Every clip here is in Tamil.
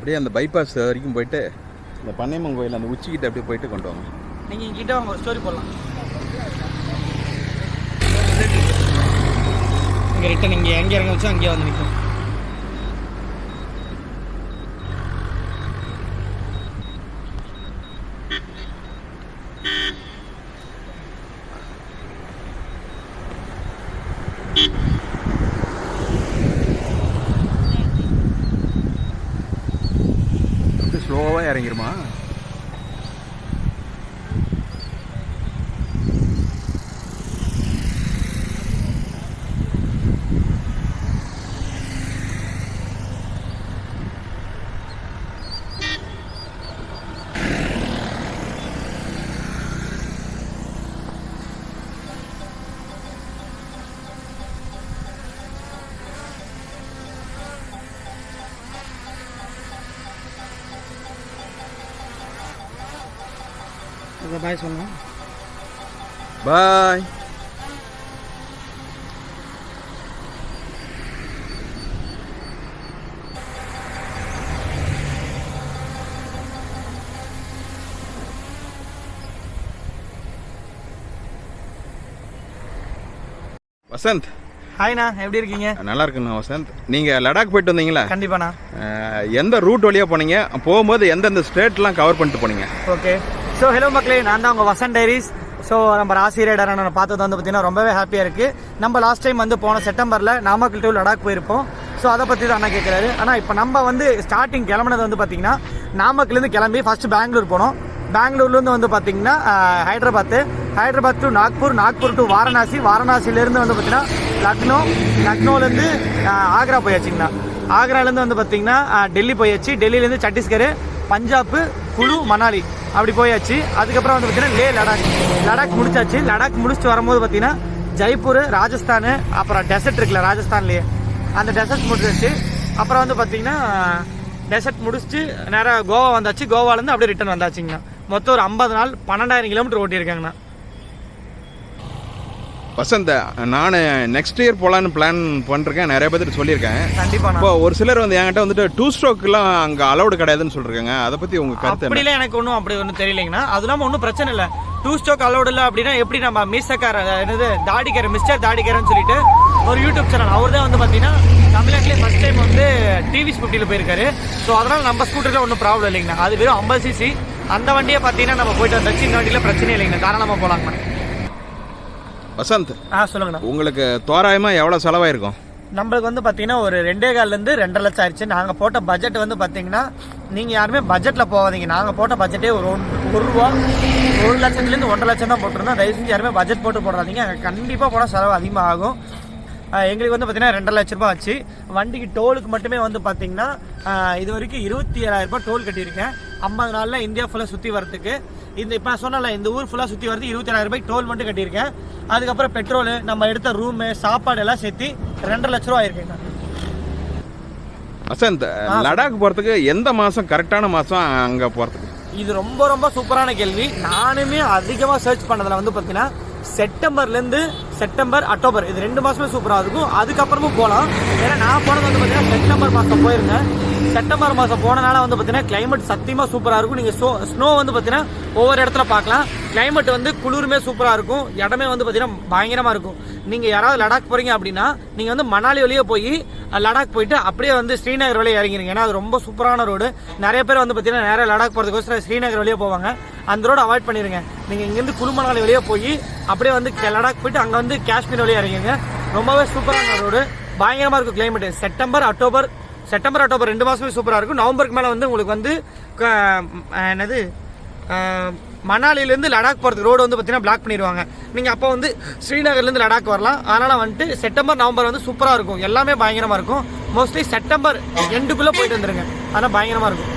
அப்படியே அந்த பைபாஸ் வரைக்கும் போயிட்டு இந்த பண்ணையம்மன் கோயில் அந்த உச்சிக்கிட்ட அப்படியே போயிட்டு கொண்டு வாங்க. நீங்கள் இங்கிட்ட வாங்க ஒரு ஸ்டோரி போடலாம். இங்கே ரிட்டன் இங்கே எங்கே இறங்க வச்சோ அங்கேயே வந்து நிற்கும் அப்படியே ஸ்லோவாக இதை பாய் சொல்லலாம் பாய். வசந்த். ஹாய்ண்ணா எப்படி இருக்கீங்க? நல்லா இருக்குண்ணா வசந்த். நீங்கள் லடாக் போயிட்டு வந்தீங்களா? கண்டிப்பாண்ணா. எந்த ரூட் வழியாக போனீங்க? போகும்போது எந்தெந்த ஸ்டேட்லாம் கவர் பண்ணிட்டு போனீங்க? ஓகே. ஸோ ஹலோ மக்களே நான் தான் உங்கள் வசன் டைரிஸ். ஸோ நம்ம ராசி ரைடர் நான் பார்த்தது வந்து பார்த்தீங்கன்னா ரொம்பவே ஹாப்பியாக இருக்குது நம்ம லாஸ்ட் டைம் வந்து போன செப்டம்பரில் நாமக்கல் டு லடாக் போயிருப்போம். ஸோ அதை பற்றி தான் அண்ணா கேட்குறாரு ஆனால் இப்போ நம்ம வந்து ஸ்டார்டிங் கிளம்புனது வந்து பார்த்திங்கன்னா நாமக்கல்லேருந்து கிளம்பி ஃபஸ்ட்டு பெங்களூர் போனோம். பெங்களூர்லேருந்து வந்து பார்த்திங்கன்னா Hyderabad. Hyderabad to Nagpur Nagpur to Varanasi. வாரணாசிலேருந்து வந்து பார்த்திங்கன்னா லக்னோ. லக்னோலேருந்து ஆக்ரா போயாச்சுங்கண்ணா. ஆக்ராலேருந்து வந்து பார்த்திங்கன்னா டெல்லி போயாச்சு. டெல்லியிலேருந்து சத்தீஸ்கர் பஞ்சாப் குழு மணாலி. அப்படி போயாச்சு. அதுக்கப்புறம் வந்து பார்த்தீங்கன்னா லே லடாக். லடாக் முடிச்சாச்சு. லடாக் முடிச்சுட்டு வரும்போது பார்த்தீங்கன்னா ஜெய்ப்பூர் ராஜஸ்தான் அப்புறம் டெசர்ட் இருக்குல்ல ராஜஸ்தான்லேயே. அந்த டெசர்ட் முடிச்சாச்சு அப்புறம் வந்து பார்த்தீங்கன்னா டெசர்ட் முடிச்சுட்டு நேராக கோவா வந்தாச்சு. கோவாலேருந்து அப்படியே ரிட்டர்ன் வந்தாச்சுங்கண்ணா. மொத்தம் ஒரு ஐம்பது நாள் பன்னெண்டாயிரம் கிலோமீட்டர் ஓட்டியிருக்காங்கண்ணா. வசந்த் நான் நெக்ஸ்ட் இயர் போகலான்னு பிளான் பண்ணிருக்கேன் நிறைய பேர்த்து சொல்லியிருக்கேன். கண்டிப்பாண்ணா இப்போ ஒரு சிலர் வந்து என்கிட்ட வந்துட்டு டூ ஸ்ட்ரோக்லாம் அங்கே அலௌடு கிடையாதுன்னு சொல்லிருக்காங்க. அதை பற்றி உங்கள் கருத்து அப்படிலாம் எனக்கு ஒன்றும் அப்படி ஒன்றும் தெரியலைங்கண்ணா. அது இல்லாமல் ஒன்றும் பிரச்சனை இல்லை. டூ ஸ்டோக் அலௌட் இல்லை அப்படின்னா எப்படி நம்ம மீசக்கார என்னது தாடிக்கார மிஸ்டர் தாடிக்காரன்னு சொல்லிட்டு ஒரு யூடியூப் சேனல் அவர் தான் வந்து பார்த்தீங்கன்னா தமிழ்நாட்டிலே ஃபர்ஸ்ட் டைம் வந்து டிவி ஃபிஃப்டியில் போயிருக்காரு. ஸோ அதனால் நம்ம ஸ்கூட்டரில் ஒன்றும் ப்ராப்ளம் இல்லைங்கண்ணா. அது வெறும் ஐம்பது சிசி அந்த வண்டியை பார்த்தீங்கன்னா நம்ம போயிட்டு வந்தாச்சு. இந்த வண்டியில் பிரச்சனை இல்லைங்கண்ணா. தாராளமாக போகலாங்கண்ணா வசந்த் ஆ சொல்லுங்கண்ணா. உங்களுக்கு தோராயமாக எவ்வளோ செலவாயிருக்கும்? நம்மளுக்கு வந்து பார்த்தீங்கன்னா ஒரு ரெண்டே கால்லேருந்து ரெண்டரை லட்சம் ஆயிடுச்சு. நாங்கள் போட்ட பட்ஜெட் வந்து பார்த்தீங்கன்னா நீங்கள் யாருமே பட்ஜெட்டில் போகாதீங்க. நாங்கள் போட்ட பட்ஜெட்டே ஒரு ஒரு ரூபா ஒரு லட்சத்துலேருந்து ஒன்றரை லட்சம் தான் போட்டிருந்தோம். தயவு செஞ்சு யாருமே பட்ஜெட் போட்டு போடாதீங்க. கண்டிப்பாக போனால் செலவு அதிகமாக ஆகும் எங்களுக்கு வந்து பார்த்தீங்கன்னா ரெண்டரை லட்ச ரூபாய் ஆச்சு. வண்டிக்கு டோலுக்கு மட்டுமே வந்து பார்த்தீங்கன்னா இது வரைக்கும் இருபத்தி ஏழாயிரம் ரூபாய் டோல் கட்டியிருக்கேன். ஐம்பது நாளில் இந்தியா ஃபுல்லாக சுற்றி வரதுக்கு இந்த இப்போ நான் சொன்னல இந்த ஊர் ஃபுல்லாக சுற்றி வரது இருபத்தி ஏழாயிரம் ரூபாய் டோல் மட்டும் கட்டியிருக்கேன். அதுக்கப்புறம் பெட்ரோலு நம்ம எடுத்த ரூமு சாப்பாடு எல்லாம் சேர்த்து ரெண்டரை லட்ச ரூபா ஆயிருக்குங்க வசந்த் லடாக் போகிறதுக்கு எந்த மாதம் கரெக்டான மாதம் அங்கே போகிறதுக்கு இது ரொம்ப ரொம்ப சூப்பரான கேள்வி. நானுமே அதிகமாக சர்ச் பண்ணதில் வந்து பார்த்தீங்கன்னா செப்டம்பர்லேருந்து செப்டம்பர் அக்டோபர் இது ரெண்டு மாதமே சூப்பராக இருக்கும். அதுக்கப்புறமும் போகலாம் ஏன்னா நான் போனது வந்து பார்த்தீங்கன்னா செப்டம்பர் மாதம் போயிருந்தேன். செப்டம்பர் மாதம் போனனால வந்து பார்த்தீங்கன்னா கிளைமேட் சத்தியமாக சூப்பராக இருக்கும். நீங்கள் ஸ்னோ ஸ்னோ வந்து பார்த்தீங்கன்னா ஒவ்வொரு இடத்துல பார்க்கலாம். கிளைமேட் வந்து குளிருமே சூப்பராக இருக்கும். இடமே வந்து பார்த்தீங்கன்னா பயங்கரமாக இருக்கும். நீங்கள் யாராவது லடாக் போகிறீங்க அப்படின்னா நீங்கள் வந்து மணாலி வழியே போய் லடாக் போயிட்டு அப்படியே வந்து ஸ்ரீநகர் வழியே இறங்கிருங்க. ஏன்னா அது ரொம்ப சூப்பரான ரோடு நிறைய பேர் வந்து பார்த்தீங்கன்னா நேராக லடாக் போகிறதுக்கோசரம் ஸ்ரீநகர் வழியே போவாங்க. அந்த ரோடு அவாய்ட் பண்ணிடுங்க நீங்கள் இங்கேருந்து குழுமணாலி வழியே போய் அப்படியே வந்து லடாக் போயிட்டு அங்கே வந்து காஷ்மீர் வழியே இறங்கிருங்க. ரொம்பவே சூப்பரான ரோடு பயங்கரமாக இருக்கும் climate September October September October ரெண்டு மாதமே சூப்பராக இருக்கும். நவம்பருக்கு மேலே வந்து உங்களுக்கு வந்து என்னது அஹ், மணாலிலேருந்து லடாக் போகிறதுக்கு ரோடு வந்து பார்த்தீங்கன்னா பிளாக் பண்ணிடுவாங்க. நீங்கள் அப்போ வந்து ஸ்ரீநகர்லேருந்து லடாக் வரலாம். அதனால் வந்துட்டு செப்டம்பர் நவம்பர் வந்து சூப்பராக இருக்கும். எல்லாமே பயங்கரமாக இருக்கும். மோஸ்ட்லி செப்டம்பர் எண்டுக்குள்ளே போயிட்டு வந்துருங்க. அதனால் பயங்கரமாக இருக்கும்.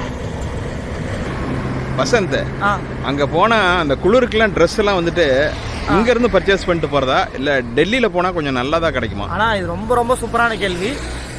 வசந்த் அங்கே போனால் அந்த குளிருக்குலாம் ட்ரெஸ் எல்லாம் வந்துட்டு இங்கேருந்து பர்ச்சேஸ் பண்ணிட்டு போகிறதா இல்லை டெல்லியில் போனால் கொஞ்சம் நல்லதாக கிடைக்குமா? ஆனால் இது ரொம்ப ரொம்ப சூப்பரான கேள்வி.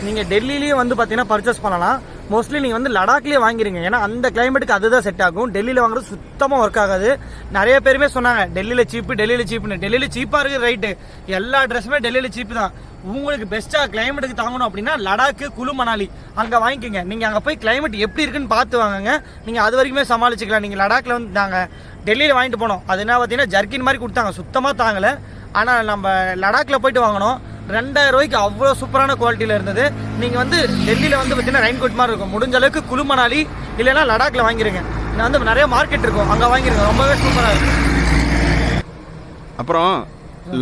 நீங்கள் டெல்லியிலேயே வந்து பார்த்தீங்கன்னா பர்ச்சேஸ் பண்ணலாம். மோஸ்ட்லி நீங்கள் வந்து லடாக்லேயே வாங்கிருங்க. ஏன்னா அந்த கிளைமேட்டுக்கு அதுதான் செட் ஆகும். டெல்லியில் வாங்குறது சுத்தமாக ஒர்க் ஆகாது. நிறைய பேருமே சொன்னாங்க டெல்லியில் சீப்பு டெல்லியில் சீப்புன்னு டெல்லியில் சீப்பாக இருக்குது ரைட்டு எல்லா ட்ரெஸ்ஸுமே டெல்லியில் சீப்பு தான். உங்களுக்கு பெஸ்ட்டாக கிளைமேட்டுக்கு தாங்கணும் அப்படின்னா லடாக்கு குழு மணாலி அங்கே வாங்கிக்கோங்க. நீங்கள் அங்கே போய் கிளைமேட் எப்படி இருக்குன்னு பார்த்து வாங்குங்க. நீங்கள் அது வரைக்குமே சமாளிச்சுக்கலாம். நீங்கள் லடாக்கில் வந்து நாங்கள் டெல்லியில் வாங்கிட்டு போனோம். அது என்ன பார்த்தீங்கன்னா ஜர்க்கின் மாதிரி கொடுத்தாங்க. சுத்தமாக தாங்கலை. ஆனால் நம்ம லடாக்ல போயிட்டு வாங்கினோம் ரெண்டாயிரம் ரூபாய்க்கு அவ்வளோ சூப்பரான குவாலிட்டியில் இருந்தது. நீங்கள் வந்து டெல்லியில் வந்து பார்த்தீங்கன்னா ரெயின் கோட் மாதிரி இருக்கும். முடிஞ்ச அளவுக்கு குழு மணாலி இல்லைன்னா லடாக்ல வாங்கிருங்க. நான் வந்து நிறைய மார்க்கெட் இருக்கும். அங்கே வாங்கிருங்க. ரொம்பவே சூப்பராக இருக்கும். அப்புறம்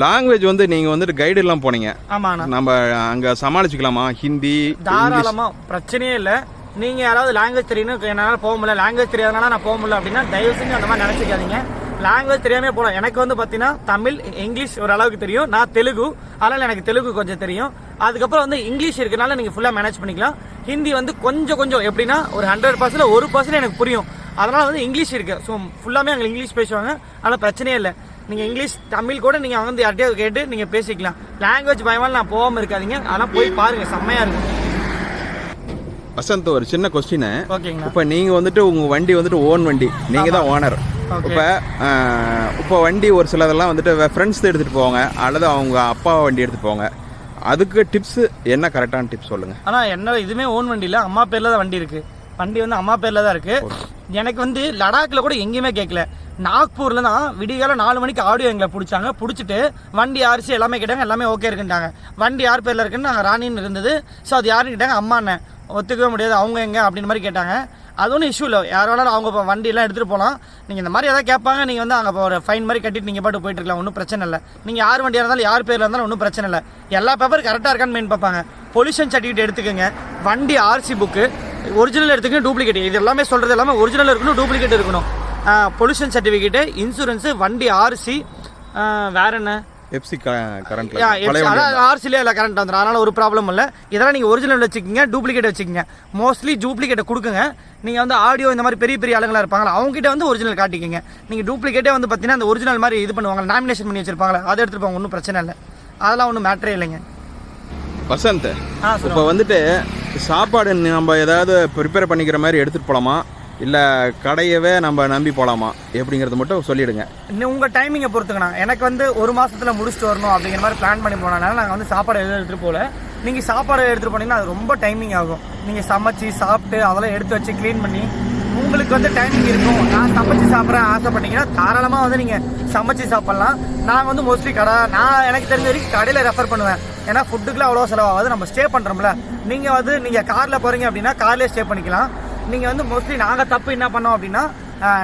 லாங்குவேஜ் வந்து நீங்கள் வந்துட்டு கைடு எல்லாம் போனீங்க. ஆமாண்ணா. நம்ம அங்கே சமாளிச்சுக்கலாமா? ஹிந்தி தாராளமா. பிரச்சனையே இல்லை. நீங்க யாராவது லாங்குவேஜ் தெரியணும் என்னால போக முடியல. லாங்குவேஜ் தெரியாதனால நான் போக முடியல அப்படின்னா தயவு செஞ்சு அந்த மாதிரி நினைச்சுக்காதீங்க. லாங்குவேஜ் தெரியாம போகலாம் எனக்கு வந்து பாத்தீங்கன்னா தமிழ் இங்கிலீஷ் ஓரளவுக்கு தெரியும். நான் தெலுங்கு அதனால எனக்கு தெலுங்கு கொஞ்சம் தெரியும். அதுக்கப்புறம் வந்து இங்கிலீஷ் இருக்கனால நீங்க ஃபுல்லா மேனேஜ் பண்ணிக்கலாம். ஹிந்தி வந்து கொஞ்சம் கொஞ்சம் எப்படின்னா ஒரு ஹண்ட்ரட் பர்சன்ட் ஒரு பர்சன்ட் எனக்கு புரியும். அதனால வந்து இங்கிலீஷ் இருக்கு. ஸோ ஃபுல்லாமே அங்கே இங்கிலீஷ் பேசுவாங்க. அதனால பிரச்சனையே இல்லை. நீங்க இங்கிலீஷ் தமிழ் கூட நீங்க வந்து யார்ட்டையாவது கேட்டு நீங்க பேசிக்கலாம். லாங்குவேஜ் பயமால நான் போகாம இருக்காதீங்க. அதெல்லாம் போய் பாருங்க. செம்மையா இருக்கும். வசந்த் ஒரு சின்ன கொஸ்டின் ஓகேங்களா இப்போ நீங்கள் வந்துட்டு உங்கள் வண்டி வந்துட்டு ஓன் வண்டி. நீங்கள் தான் ஓனர். இப்போ இப்போ வண்டி ஒரு சிலதெல்லாம் வந்துட்டு ஃப்ரெண்ட்ஸ் எடுத்துகிட்டு போவாங்க அல்லது அவங்க அப்பா வண்டி எடுத்துட்டு போவாங்க. அதுக்கு டிப்ஸ் என்ன கரெக்டான டிப்ஸ் சொல்லுங்கள் ஆனா என்ன இதுமே ஓன் வண்டி இல்ல. அம்மா பேர்ல தான் வண்டி இருக்கு. வண்டி வந்து அம்மா பேர்ல தான் இருக்கு. எனக்கு வந்து லடாக்ல கூட எங்கேயுமே கேட்கல நாக்பூர்ல தான் விடிகால நாலு மணிக்கு ஆடியோ எங்களை பிடிச்சாங்க. பிடிச்சிட்டு வண்டி ஆர்சி எல்லாமே கேட்டாங்க. எல்லாமே ஓகே இருக்குன்ட்டாங்க. வண்டி யார் பேர்ல இருக்குன்னு நாங்கள் ராணின்னு இருந்தது. ஸோ அது யாருன்னு கேட்டாங்க. அம்மா அண்ணன் ஒத்துக்கவே முடியாது. அவங்க எங்க? அப்படின்னு மாதிரி கேட்டாங்க. அது ஒன்றும் இஷ்யூ இல்லை. யார் வேணாலும் அவங்க இப்போ வண்டியெல்லாம் எடுத்துகிட்டு போகலாம் நீங்கள் இந்த மாதிரி எதாவது கேட்பாங்க நீங்கள் வந்து அங்கே இப்போ ஒரு ஃபைன் மாதிரி கட்டிட்டு நீங்கள் பாட்டு போயிட்டு இருக்கலாம். ஒன்றும் பிரச்சனை இல்லை. நீங்கள் யார் வண்டியாக இருந்தாலும் யார் பேரில் இருந்தாலும் ஒன்றும் பிரச்சனை இல்லை. எல்லா பேப்பரும் கரெக்டாக இருக்கான்னு மெயின் பார்ப்பாங்க. பொல்யூஷன் சர்டிஃபிகேட் எடுத்துக்கோங்க. வண்டி ஆர்சி புக்கு ஒரிஜினல் எடுத்துக்கணும் டூப்ளிகேட் இது எல்லாமே சொல்கிறது எல்லாமே ஒரிஜினல் இருக்கணும் டூப்ளிகேட் இருக்கணும். பொல்யூஷன் சர்டிஃபிகேட்டு இன்சூரன்ஸு வண்டி ஆர்சி வேறு என்ன? எப்சி கரண்ட்ல ஆர்சிலே இல்லை கரண்ட் வந்துடும் அதனால ஒரு ப்ராப்ளம் இல்லை. இதெல்லாம் நீங்கள் ஒரிஜினல் வச்சுக்கோங்க டூப்ளிகேட் வச்சுக்கோங்க. மோஸ்ட்லி டூப்ளிகேட்டை கொடுக்குங்க. நீங்கள் வந்து ஆடியோ இந்த மாதிரி பெரிய பெரிய ஆளுங்களா இருப்பாங்களா அவங்ககிட்ட வந்து ஒரிஜினல் காட்டிக்கங்க. நீங்கள் டூப்ளிகேட்டே வந்து பார்த்தீங்கன்னா அந்த ஒரிஜினல் மாதிரி இது பண்ணுவாங்க நாமினேஷன் பண்ணி வச்சிருப்பாங்களா அதை எடுத்துட்டு போங்க ஒன்றும் பிரச்சனை இல்லை. அதெல்லாம் ஒன்றும் மேட்டரே இல்லைங்க. வசந்த் ஆ இப்போ வந்துட்டு சாப்பாடு நம்ம ஏதாவது ப்ரிப்பேர் பண்ணிக்கிற மாதிரி எடுத்துகிட்டு போகலாமா இல்லை கடையவே நம்ம நம்பி போகலாமா எப்படிங்கிறத மட்டும் சொல்லிடுங்க. இன்னும் உங்கள் டைமிங்கை பொறுத்துக்கண்ணா. எனக்கு வந்து ஒரு மாதத்தில் முடிச்சுட்டு வரணும் அப்படிங்கிற மாதிரி பிளான் பண்ணி போனனால நாங்கள் வந்து சாப்பாடு எதுவும் எடுத்துகிட்டு போகல. நீங்கள் சாப்பாடு எடுத்துகிட்டு போனீங்கன்னா அது ரொம்ப டைமிங் ஆகும். நீங்கள் சமைச்சு சாப்பிட்டு அதெல்லாம் எடுத்து வச்சு க்ளீன் பண்ணி உங்களுக்கு வந்து டைமிங் இருக்கும். நான் சமைச்சு சாப்பிட்றேன் ஆசைப்பட்டீங்கன்னா தாராளமாக வந்து நீங்கள் சமைச்சு சாப்பிட்லாம். நான் வந்து மோஸ்ட்லி கடை நான் எனக்கு தெரிஞ்ச வரைக்கும் கடையில் ரெஃபர் பண்ணுவேன். ஏன்னா ஃபுட்டுக்குலாம் அவ்வளோ செலவாகாது. நம்ம ஸ்டே பண்ணுறோம்ல நீங்கள் வந்து நீங்கள் காரில் போகிறீங்க அப்படின்னா கார்லேயே ஸ்டே பண்ணிக்கலாம். நீங்கள் வந்து மோஸ்ட்லி நாங்கள் தப்பு என்ன பண்ணோம் அப்படின்னா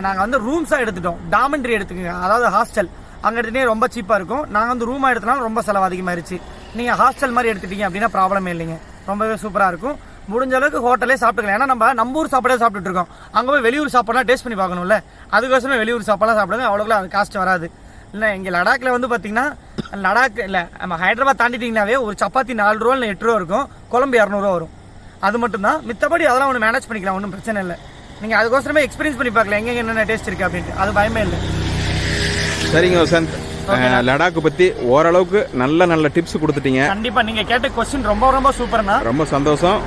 நாங்கள் வந்து ரூம்ஸாக எடுத்துட்டோம். டாமெண்ட்ரி எடுத்துக்கோங்க. அதாவது ஹாஸ்டல் அங்கே எடுத்துகிட்டே ரொம்ப சீப்பாக இருக்கும். நாங்கள் வந்து ரூமாக எடுத்தனால ரொம்ப செலவு அதிகமாகிருச்சு நீங்கள் ஹாஸ்டல் மாதிரி எடுத்துட்டீங்க அப்படின்னா ப்ராப்ளமே இல்லைங்க. ரொம்பவே சூப்பராக இருக்கும். முடிஞ்ச அளவுக்கு ஹோட்டலே சாப்பிட்டுக்கலாம். ஏன்னா நம்ம நம்ம ஊர் சாப்பாடே சாப்பிட்டுட்டு இருக்கோம். அங்கே போய் வெளியூர் சாப்பாடுலாம் டேஸ்ட் பண்ணி பார்க்கணும்ல. அதுக்கோசமே வெளியூர் சாப்பாடெலாம் சாப்பிடுங்க அவ்வளோக்குலாம் அது காஸ்ட் வராது. இல்லை இங்கே லடாக்கில் வந்து பார்த்தீங்கன்னா லடாக் இல்லை நம்ம ஹைதராபாத் தாண்டிட்டிங்கனாவே ஒரு சப்பாத்தி நாலு ரூபா இல்லை எட்டு ரூபா இருக்கும். குழம்பு இரநூறுவா வரும். அது மட்டும்தான். மித்தபடி அதெல்லாம் ஒன்று மேனேஜ் பண்ணிக்கலாம். ஒன்றும் பிரச்சனை இல்லை. நீங்கள் அதுக்கோசரமே எக்ஸ்பீரியன்ஸ் பண்ணி பார்க்கலாம். எங்கே என்னென்ன டேஸ்ட் இருக்குது அப்படின்ட்டு. அது பயமே இல்லை. சரிங்க வசந்த். லடாக்கு பற்றி ஓரளவுக்கு நல்ல நல்ல டிப்ஸ் கொடுத்துட்டீங்க. கண்டிப்பாக நீங்கள் கேட்ட கொஸ்டின் ரொம்ப ரொம்ப சூப்பர்ண்ணா ரொம்ப சந்தோஷம்.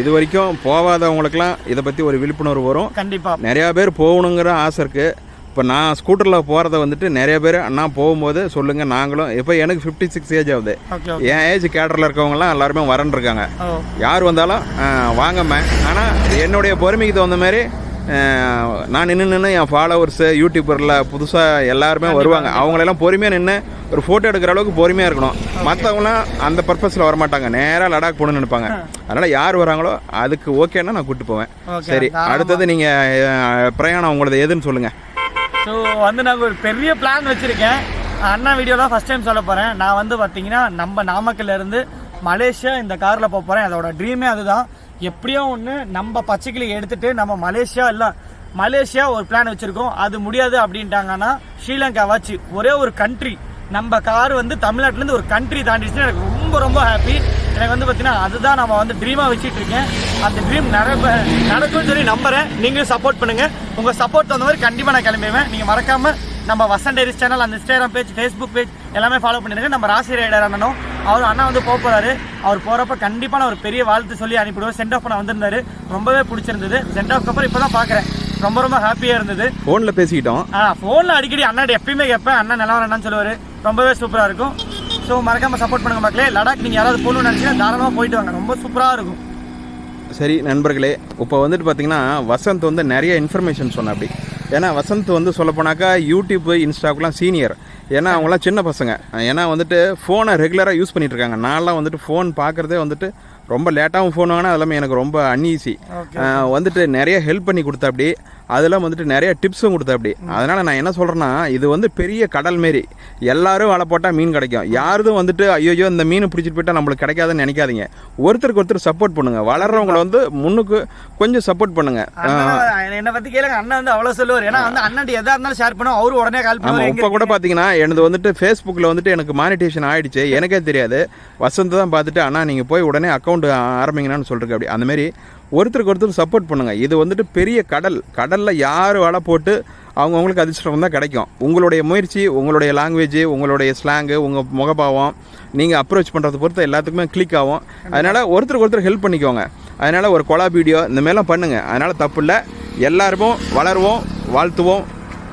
இது வரைக்கும் போகாதவங்களுக்குலாம் இதை பற்றி ஒரு விழிப்புணர்வு வரும். கண்டிப்பாக நிறையா பேர் போகணுங்கிற ஆசை இருக்குது இப்போ நான் ஸ்கூட்டரில் போகிறத வந்துட்டு நிறைய பேர் அண்ணா போகும்போது சொல்லுங்கள் நாங்களும் இப்போ எனக்கு ஃபிஃப்டி சிக்ஸ் ஏஜ் ஆகுது என் ஏஜ் கேட்டரில் இருக்கவங்கலாம் எல்லாருமே வரன்னு இருக்காங்க. யார் வந்தாலும் வாங்கம்மா ஆனால் என்னுடைய பொறுமைக்கு தகுந்த மாதிரி நான் நின்று நின்று என் ஃபாலோவர்ஸு யூடியூபரில் புதுசாக எல்லாருமே வருவாங்க. அவங்களெல்லாம் பொறுமையாக நின்று ஒரு ஃபோட்டோ எடுக்கிற அளவுக்கு பொறுமையாக இருக்கணும். மற்றவங்களாம் அந்த பர்பஸில் வரமாட்டாங்க. நேராக லடாக் போகணும்னு நினைப்பாங்க. அதனால் யார் வராங்களோ அதுக்கு ஓகேன்னா நான் கூப்பிட்டு போவேன். சரி. அடுத்தது நீங்கள் பிரயாணம் உங்களது எதுன்னு சொல்லுங்கள் ஸோ வந்து நாங்கள் ஒரு பெரிய பிளான் வச்சுருக்கேன். அண்ணா வீடியோ தான் ஃபஸ்ட் டைம் சொல்ல போகிறேன் நான் வந்து பார்த்தீங்கன்னா நம்ம நாமக்கல்லேருந்து மலேசியா இந்த காரில் போக போகிறேன் அதோட ட்ரீமே அதுதான். எப்படியோ ஒன்று நம்ம பச்சைக்கிளி எடுத்துகிட்டு நம்ம மலேசியா இல்லை மலேசியா ஒரு பிளான் வச்சுருக்கோம். அது முடியாது அப்படின்ட்டாங்கன்னா ஸ்ரீலங்காவாச்சு. ஒரே ஒரு கண்ட்ரி நம்ம கார் வந்து தமிழ்நாட்டிலேருந்து ஒரு கண்ட்ரி தாண்டிச்சுன்னா எனக்கு ரொம்ப ரொம்ப ஹாப்பி எனக்கு வந்து பார்த்தீங்கன்னா அதுதான் நம்ம வந்து ட்ரீமாக வச்சுட்டு இருக்கேன். அந்த ட்ரீம் நிறைய நடக்கும்னு சொல்லி நம்புறேன். நீங்களும் சப்போர்ட் பண்ணுங்க. உங்க சப்போர்ட் தகுந்த மாதிரி கண்டிப்பாக நான் கிளம்பிடுவேன். நீங்கள் மறக்காம நம்ம வசன் டேரிஸ் சேனல் அந்த இன்ஸ்டாகிராம் பேஜ் ஃபேஸ்புக் பேஜ் எல்லாமே ஃபாலோ பண்ணிருங்க நம்ம ராசி ரைடர் அண்ணனும் அவர் அண்ணா வந்து போக போறாரு. அவர் போறப்ப கண்டிப்பா நான் ஒரு பெரிய வாழ்த்து சொல்லி அனுப்பிடுவேன். சென்ட் ஆஃப் பண்ண வந்திருந்தாரு. ரொம்பவே பிடிச்சிருந்தது. சென்ட் ஆஃப் அப்புறம் இப்பதான் பாக்குறேன். ரொம்ப ரொம்ப ஹாப்பியா இருந்தது. ஃபோனில் பேசிக்கிட்டோம். ஆ ஃபோனில் அடிக்கடி அண்ணாடி எப்பயுமே கேட்பேன். அண்ணன் நிலவரம் என்னன்னு சொல்லுவார். ரொம்பவே சூப்பராக இருக்கும். ஸோ மறக்காம சப்போர்ட் பண்ணுங்க மக்களே. லடாக் நீங்கள் யாராவது போகணும்னு நினச்சிங்கன்னா தாராளமாக போயிட்டு வாங்க. ரொம்ப சூப்பராக இருக்கும். சரி நண்பர்களே இப்போ வந்துட்டு பார்த்தீங்கன்னா வசந்த் வந்து நிறைய இன்ஃபர்மேஷன் சொன்ன அப்படி. ஏன்னா வசந்த் வந்து சொல்லப்போனாக்கா யூடியூப் இன்ஸ்டாக்குலாம் சீனியர் ஏன்னா அவங்களாம் சின்ன பசங்க. ஏன்னா வந்துட்டு ஃபோனை ரெகுலராக யூஸ் பண்ணிட்டு இருக்காங்க. நான்லாம் வந்துட்டு ஃபோன் பார்க்குறதே வந்துட்டு ரொம்ப லேட்டாகவும் ஃபோன் வாங்கினா அதெல்லாமே எனக்கு ரொம்ப அன்ஈஸி வந்துட்டு நிறைய ஹெல்ப் பண்ணி கொடுத்தா அப்படி. அதெல்லாம் வந்துட்டு நிறைய டிப்ஸும் கொடுத்தா அப்படி. அதனால் நான் என்ன சொல்கிறேன்னா இது வந்து பெரிய கடல் மாரி. எல்லாரும் வலை போட்டால் மீன் கிடைக்கும். யாரும் வந்துட்டு ஐயோ இந்த மீன் பிடிச்சிட்டு போயிட்டா நம்மளுக்கு கிடைக்காதுன்னு நினைக்காதீங்க. ஒருத்தருக்கு ஒருத்தர் சப்போர்ட் பண்ணுங்க. வளர்றவங்கள வந்து முன்னுக்கு கொஞ்சம் சப்போர்ட் பண்ணுங்க. அண்ணன் என்னை பற்றி கேளுங்க. அண்ணன் வந்து அவ்வளோ சொல்லுவார். ஏன்னா வந்து அண்ணன் எதா இருந்தாலும் ஷேர் பண்ணுவோம். அவரு உடனே கால் ஆமாம் பண்ணுவார். இப்போ கூட பார்த்தீங்கன்னா எனது வந்துட்டு ஃபேஸ்புக்கில் வந்துட்டு எனக்கு மானிட்டேஷன் ஆயிடுச்சு. எனக்கே தெரியாது. வசந்த் தான் பார்த்துட்டு அண்ணா நீங்கள் போய் உடனே அக்கௌண்ட் ஆரம்பிங்கன்னு சொல்லிருக்கு அப்படி. அந்த மாதிரி ஒருத்தருக்கு ஒருத்தர் சப்போர்ட் பண்ணுங்கள் இது வந்துட்டு பெரிய கடல். கடலில் யார் வலை போட்டு அவங்கவுங்களுக்கு அதிர்ஷ்டம் தான் கிடைக்கும். உங்களுடைய முயற்சி உங்களுடைய லாங்குவேஜ் உங்களுடைய ஸ்லாங்கு உங்கள் முகபாவம் நீங்கள் அப்ரோச் பண்ணுறத பொறுத்து எல்லாத்துக்குமே கிளிக் ஆகும். அதனால் ஒருத்தருக்கு ஒருத்தர் ஹெல்ப் பண்ணிக்கோங்க. அதனால் ஒரு கொலா வீடியோ இந்த மாதிரிலாம் பண்ணுங்கள் அதனால் தப்பு இல்லை. எல்லாருமே வளருவோம் வாழ்த்துவோம்.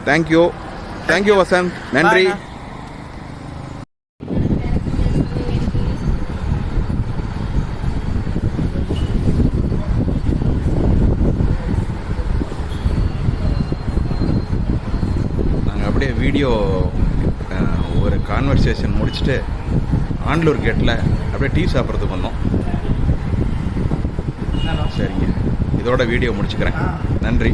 தேங்க்யூ தேங்க்யூ வசந்த் நன்றி Bye, நாங்கள் அப்படியே வீடியோ ஒரு கான்வர்சேஷன் முடிச்சுட்டு ஆண்டலூர் கேட்டில் அப்படியே டீ சாப்பிட்றதுக்கு வந்தோம். சரிங்க. இதோட வீடியோ முடிச்சுக்கிறேன். நன்றி.